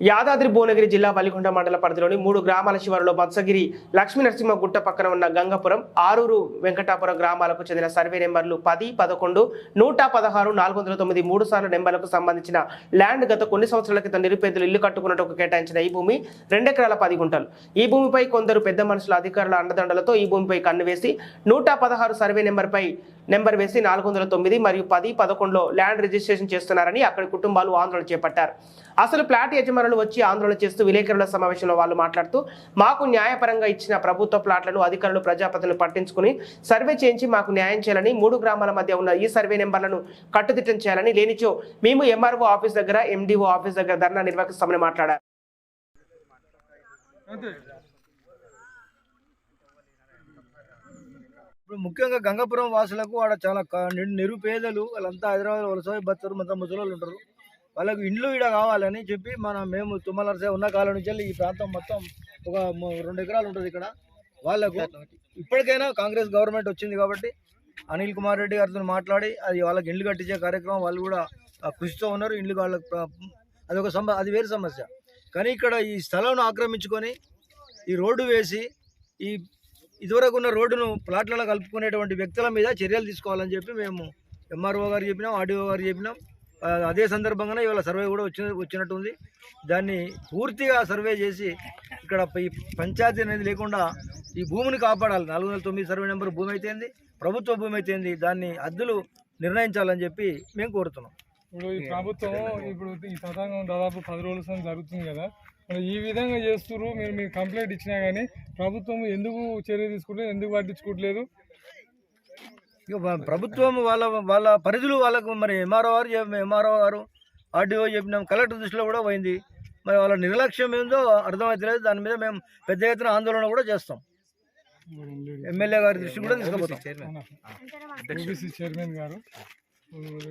యాదాద్రి భువనగిరి జిల్లా వలికొండ మండల పరిధిలోని మూడు గ్రామాల శివారులో బత్సగిరి లక్ష్మీ నరసింహ గుట్ట పక్కన ఉన్న గంగపురం ఆరూరు వెంకటాపురం గ్రామాలకు చెందిన సర్వే నెంబర్లు పది పదకొండు నూట పదహారు నాలుగు వందల తొమ్మిది మూడు సార్లు నెంబర్లకు సంబంధించిన ల్యాండ్ గత కొన్ని సంవత్సరాల క్రితం నిరుపేదలు ఇల్లు కట్టుకున్నట్టు కేటాయించిన ఈ భూమి రెండెకరాల పది గుంటలు. ఈ భూమిపై కొందరు పెద్ద మనుషుల అధికారుల అండదండలతో ఈ భూమిపై కన్ను వేసి నూట పదహారు సర్వే నెంబర్పై నెంబర్ వేసి నాలుగు వందల తొమ్మిది మరియు పది పదకొండులో ల్యాండ్ రిజిస్ట్రేషన్ చేస్తున్నారని అక్కడి కుటుంబాలు ఆందోళన చేపట్టారు. అసలు ప్లాట్ ఆందోళనలు వచ్చి ఆందోళన చేస్తూ విలేకరుల సమావేశంలో వాళ్ళు మాట్లాడుతూ మాకు న్యాయపరంగా ఇచ్చిన ప్రభుత్వ ప్లాట్లను అధికారులు ప్రజాపతిని పట్టించుకుని సర్వే చేయించి మాకు న్యాయం చేయాలని మూడు గ్రామాల మధ్య ఉన్న ఈ సర్వే నెంబర్లను కట్టుదిట్టం చేయాలని లేనిచో మేము ఎంఆర్ఓ ఆఫీస్ దగ్గర ఎండిఓ ఆఫీస్ దగ్గర ధర్నా నిర్వహిస్తామని మాట్లాడారు. ఇప్పుడు ముఖ్యంగా గంగాపురం వాసులకు ఆడ చాలా నిరుపేదలు వాళ్ళంతా హైదరాబాద్ వలస బతురు మొత్తం ముసలి ఉంటారు. వాళ్ళకు ఇండ్లు ఈడ కావాలని చెప్పి మన మేము తుమ్మలరసే ఉన్న కాలం నుంచి వెళ్ళి ఈ ప్రాంతం మొత్తం ఒక రెండు ఎకరాలు ఉంటుంది ఇక్కడ. వాళ్ళకు ఇప్పటికైనా కాంగ్రెస్ గవర్నమెంట్ వచ్చింది కాబట్టి అనిల్ కుమార్ రెడ్డి గారితో మాట్లాడి అది వాళ్ళకి ఇండ్లు కట్టించే కార్యక్రమం వాళ్ళు కూడా కృషితో ఉన్నారు. ఇండ్లు వాళ్ళకి అది ఒక సమ అది వేరే సమస్య. కానీ ఇక్కడ ఈ స్థలం ఆక్రమించుకొని ఈ రోడ్డు వేసి ఈ ఇదివరకు ఉన్న రోడ్డును ప్లాట్లలో కలుపుకునేటువంటి వ్యక్తుల మీద చర్యలు తీసుకోవాలని చెప్పి మేము ఎంఆర్ఓ గారు చెప్పినాం ఆర్డీఓ గారు చెప్పినాం. అదే సందర్భంగానే ఇవాళ సర్వే కూడా వచ్చి వచ్చినట్టుంది. దాన్ని పూర్తిగా సర్వే చేసి ఇక్కడ ఈ పంచాయతీ అనేది లేకుండా ఈ భూమిని కాపాడాలి. నాలుగు వందల తొమ్మిది సర్వే నెంబర్ భూమి అయితేంది ప్రభుత్వ భూమి అయితేంది దాన్ని అద్దులు నిర్ణయించాలని చెప్పి మేము కోరుతున్నాం. ఇప్పుడు ఈ ప్రభుత్వం ఇప్పుడు ఈ తతంగం దాదాపు పది రోజుల సంది జరుగుతుంది కదా. మరి ఈ విధంగా చేస్తున్నారు మీరు మీరు కంప్లైంట్ ఇచ్చినా కానీ ప్రభుత్వం ఎందుకు చర్య తీసుకుంటే ఎందుకు పట్టించుకోవట్లేదు? ప్రభుత్వం వాళ్ళ వాళ్ళ పరిధులు వాళ్ళకు మరి ఎంఆర్ఓ గారు ఎంఆర్ఓ గారు ఆర్డీఓ చెప్పినాం కలెక్టర్ దృష్టిలో కూడా పోయింది. మరి వాళ్ళ నిర్లక్ష్యం ఏందో అర్థమవుతలేదు దాని మీద మేము పెద్ద ఎత్తున ఆందోళన కూడా చేస్తాం. ఎమ్మెల్యే గారి దృష్టి కూడా తీసుకుపోతాం. చైర్మన్ గారు.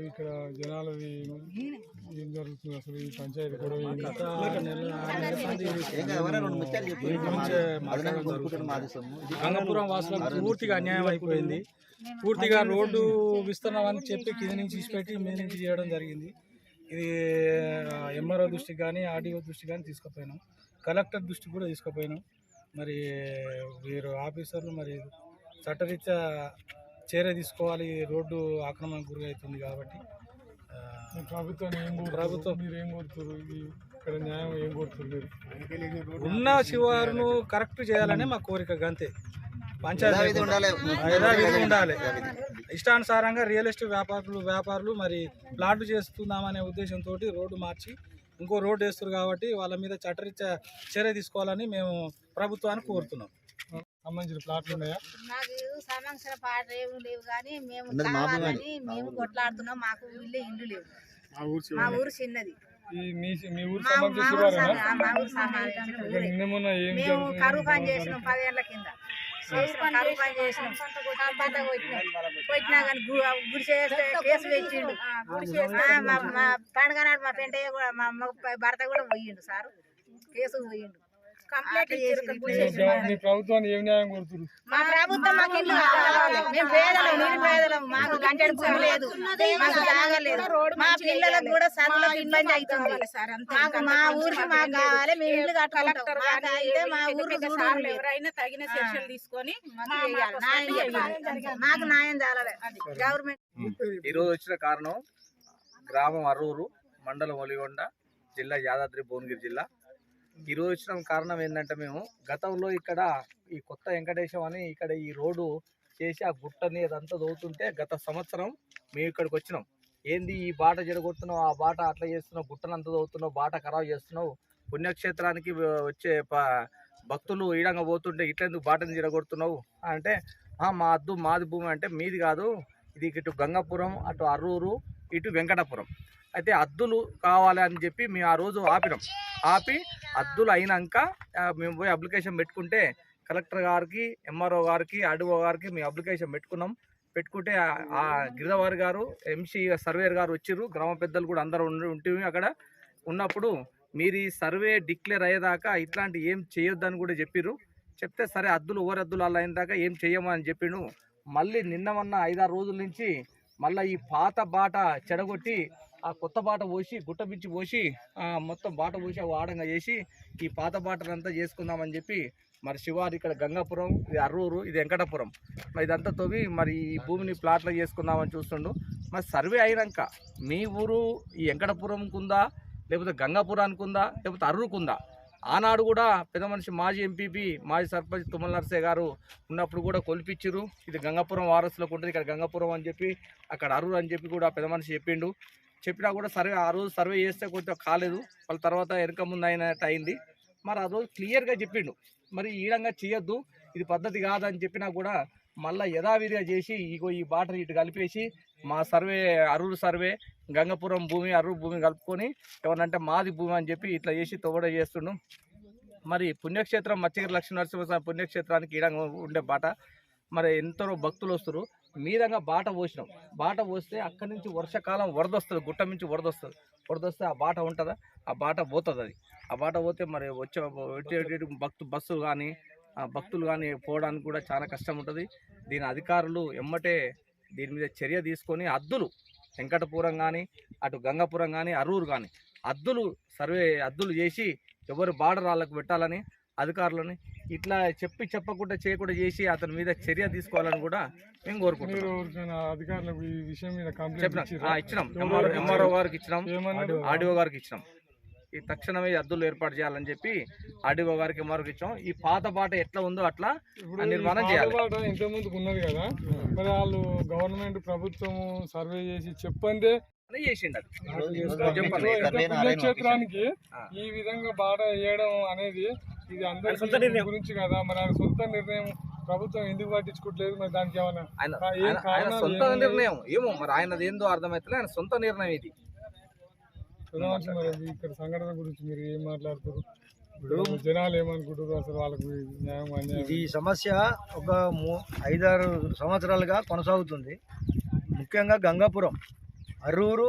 ఇక్కడ జనాలది ఏం జరుగుతుంది అసలు ఈ పంచాయతీ గొడవ గంగపురం వాసులకు పూర్తిగా అన్యాయం అయిపోయింది. పూర్తిగా రోడ్డు విస్తరణం అని చెప్పి కింద నుంచి తీసుకెట్టి మీద నుంచి చేయడం జరిగింది. ఇది ఎంఆర్ఓ దృష్టికి కానీ ఆర్డీఓ దృష్టికి కానీ తీసుకుపోయినాం. కలెక్టర్ దృష్టికి కూడా తీసుకుపోయినాం. మరి వీరు ఆఫీసర్లు మరి చట్టరీత్యా చర్య తీసుకోవాలి. రోడ్డు ఆక్రమణకు గురి అవుతుంది కాబట్టి ఏం? ప్రభుత్వం- మీరు ఏం కోరుతున్నారు? ఇది ఇక్కడ న్యాయం ఏం కోరుతున్నారు? ఉన్న శివారును కరెక్ట్ చేయాలనే మా కోరిక గంతే. పంచాయతీ యథావిధి ఉండాలి. ఇష్టానుసారంగా రియల్ ఎస్టేట్ వ్యాపారులు వ్యాపారులు మరి ప్లాట్లు చేస్తున్నామనే ఉద్దేశంతో రోడ్డు మార్చి ఇంకో రోడ్డు వేస్తారు కాబట్టి వాళ్ళ మీద చట్టరీత్యా చర్య తీసుకోవాలని మేము ప్రభుత్వాన్ని కోరుతున్నాం. సంబంధించిన ప్లాట్లు ఉన్నాయా? మాకు సంబంధించిన పాట ఏమి లేవు కానీ మేము కావాలని మేము కొట్లాడుతున్నాం మాకు ఇల్లు ఇల్లు లేవు. మా ఊరు చిన్నది. మేము? కరువు పని చేసినాం పదేళ్ళ కింద. కరువు పని చేసినాం. పంట కొట్టినాం. కొట్టినా కానీ గుడి చేస్తే కేసు పెట్టిండు ఆ, మా మా పండుగ నాడు మా పెంటయ్య కూడా మా భర్త కూడా పోయిండు సార్. కేసు పోయిండు. కంప్లైంట్ మీ గవ- మీ ప్రభుత్వాన్ని ఏం న్యాయం కోరుతున్నారు మా ప్రభుత్వం మాకు ఇల్లు కావాలి? మేము పేదలం నిరు పేదలం మాకు గంటెడు భూమి లేదు మాకు జాగలేదు మా పిల్లలకు కూడా చదువులకు ఇబ్బంది అవుతుంది. మాకు మా ఊరికి మాకు కావాలి మేము ఇల్లు కట్టుకుంటాం. మాకు అయితే మా ఊరు సార్లు ఎవరైనా తగిన శిక్షలు తీసుకొని న్యాయం చేయాలి. మాకు న్యాయం గవర్నమెంట్ ఈరోజు వచ్చిన కారణం గ్రామం అరూరు మండలం ఒలిగొండ జిల్లా యాదాద్రి భువనగిరి జిల్లా. ఈరోజు వచ్చిన కారణం ఏంటంటే మేము గతంలో ఇక్కడ ఈ కొత్త వెంకటేశం అని ఇక్కడ ఈ రోడ్డు చేసి ఆ గుట్టని అదంతా దోతుంటే గత సంవత్సరం మేము ఇక్కడికి వచ్చినాం. ఏంది ఈ బాట జడగొడుతున్నావు? ఆ బాట అట్లా చేస్తున్నావు? గుట్టనంత దోతున్నావు బాట ఖరాబ్ చేస్తున్నావు? పుణ్యక్షేత్రానికి వచ్చే భక్తులు ఈడంగా పోతుంటే ఇట్లెందుకు బాటని జరగొడుతున్నావు అంటే మా అద్దు మాది భూమి అంటే మీది కాదు. ఇది ఇటు గంగాపురం అటు అర్రూరు ఇటు వెంకటాపురం. అయితే అద్దులు కావాలి అని చెప్పి మేము ఆ రోజు ఆపినాం. ఆపి అద్దులు అయినాక మేము పోయి అప్లికేషన్ పెట్టుకుంటే కలెక్టర్ గారికి ఎంఆర్ఓ గారికి ఆర్డీఓ గారికి మేము అప్లికేషన్ పెట్టుకున్నాం. పెట్టుకుంటే ఆ- గిరిధవారి గిరిజవారి గారు ఎంసీ సర్వేయర్ గారు వచ్చిర్రు. గ్రామ పెద్దలు కూడా అందరూ ఉండి అక్కడ. ఉన్నప్పుడు మీరు ఈ సర్వే డిక్లేర్ అయ్యేదాకా ఇట్లాంటి ఏం చేయొద్దని కూడా చెప్పిర్రు. చెప్తే సరే అద్దులు ఓవర్ అద్దులు అలా అయిన దాకా ఏం చేయమని చెప్పిండు మళ్ళీ నిన్న మొన్న ఐదారు రోజుల నుంచి మళ్ళీ ఈ పాత బాట చెడగొట్టి ఆ కొత్త బాట పోసి గుట్ట పిచ్చి పోసి మొత్తం బాట పోసి ఆడంగా వాడంగా చేసి ఈ పాత బాటలంతా చేసుకుందామని చెప్పి మరి శివారు ఇక్కడ గంగాపురం ఇది అర్రూరు ఇది వెంకటపురం. మరి ఇదంతా తవ్వి మరి ఈ భూమిని ప్లాట్లో చేసుకుందామని చూస్తుండు. మరి సర్వే అయినాక మీ ఊరు ఈ వెంకటపురంకుందా లేకపోతే గంగాపురానికి ఉందా లేకపోతే అర్రుకుందా ఆనాడు కూడా పెద్ద మనిషి మాజీ ఎంపీపీ మాజీ సర్పంచ్ తుమ్మల నర్సే గారు ఉన్నప్పుడు కూడా కొలిపించారు ఇది గంగాపురం వారసులకు ఉంటుంది ఇక్కడ గంగాపురం అని చెప్పి అక్కడ అరువురు అని చెప్పి కూడా పెద్ద మనిషి చెప్పిండు. చెప్పినా కూడా సర్వే ఆ రోజు సర్వే చేస్తే కొంచెం కాలేదు. వాళ్ళ తర్వాత వెనక ముందు అయినట్టు అయింది. మరి ఆ రోజు క్లియర్గా చెప్పిండు. మరి ఈ విధంగా చేయొద్దు. ఇది పద్ధతి కాదని చెప్పినా కూడా మళ్ళీ యథావిధిగా చేసి ఇగో ఈ బాటర్ ఇటు కలిపేసి మా సర్వే అరూరు సర్వే గంగపురం భూమి అరూరు భూమి కలుపుకొని ఎవరంటే మాది భూమి అని చెప్పి ఇట్లా చేసి తవ్వడ చేస్తుండు. మరి పుణ్యక్షేత్రం మత్స్యగిరి లక్ష్మీ నరసింహస్వామి పుణ్యక్షేత్రానికి ఈడంగా ఉండే బాట. మరి ఎంతో భక్తులు వస్తారు. మీదంగా బాట పోసినాం. బాట పోస్తే అక్కడి నుంచి వర్షాకాలం వరద వస్తుంది గుట్ట నుంచి వరద వస్తుంది వరద వస్తే ఆ బాట ఉంటుందా? ఆ బాట పోతుంది అది ఆ బాట పోతే మరి వచ్చే భక్తు బస్సు కానీ భక్తులు కానీ పోవడానికి కూడా చాలా కష్టం ఉంటుంది దీని అధికారులు ఎమ్మటే దీని మీద చర్య తీసుకొని అద్దులు వెంకటపురం కానీ అటు గంగాపురం కానీ అరూరు కానీ అద్దులు సర్వే అద్దులు చేసి ఎవరు బార్డర్ వాళ్ళకు పెట్టాలని అధికారులని ఇట్లా చెప్పి చెప్పకుండా చేయకుండా చేసి అతని మీద చర్య తీసుకోవాలని కూడా మేము కోరుకుంటున్నాం. చెప్పినాం. ఇచ్చినాం. ఎంఆర్ఓ గారికి ఇచ్చినాం. ఆర్డీఓ గారికి ఇచ్చినాం. ఈ తక్షణమే అద్దులు ఏర్పాటు చేయాలని చెప్పి ఆర్డీఓ గారికి ఎంఆర్ఓకి ఇచ్చాం ఈ పాత బాట ఎట్లా ఉందో అట్లా నిర్మాణం చేయాలి. పాత బాట ఇంత ముందుకు ఉన్నది కదా మరి వాళ్ళు గవర్నమెంట్ ప్రభుత్వం సర్వే చేసి చెప్పందే అని చేసిండు అది ఇంత చెప్పండి. పుణ్యక్షేత్రానికి. ఈ విధంగా బాట వేయడం అనేది ఇది ఆయన సొంత అందరి నిర్ణయం. గురించి కదా మరి ఆయన సొంత నిర్ణయం ప్రభుత్వం ఎందుకు పట్టించుకోవట్లేదు మరి దానికి ఏమైనా ఆయన ఆ, ఏం ఆయన- ఆయన కారణాలు సొంత? నిర్ణయం ఏమో మరి ఆయనది ఏందో అర్థమవుతలే ఆయన సొంత నిర్ణయం ఇది ప్రధానమంత్రి మరి ఇక్కడ సంఘటన గురించి మీరు ఏం మాట్లాడుతారు ఇప్పుడు జనాలు ఏమనుకుంటారు అసలు వాళ్ళకి న్యాయం అన్యాయం? ఇది సమస్య ఒక మూ ఐదారు సంవత్సరాలుగా కొనసాగుతుంది. ముఖ్యంగా గంగాపురం. అర్రూరు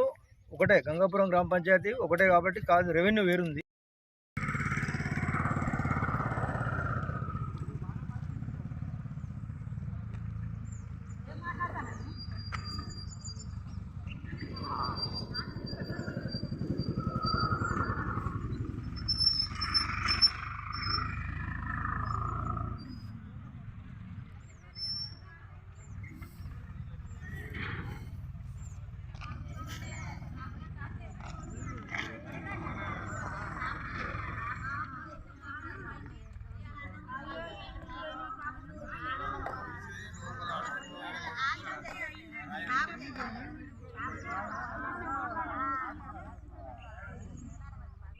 ఒకటే గంగాపురం గ్రామ పంచాయతీ ఒకటే కాబట్టి కాదు రెవెన్యూ వేరుంది.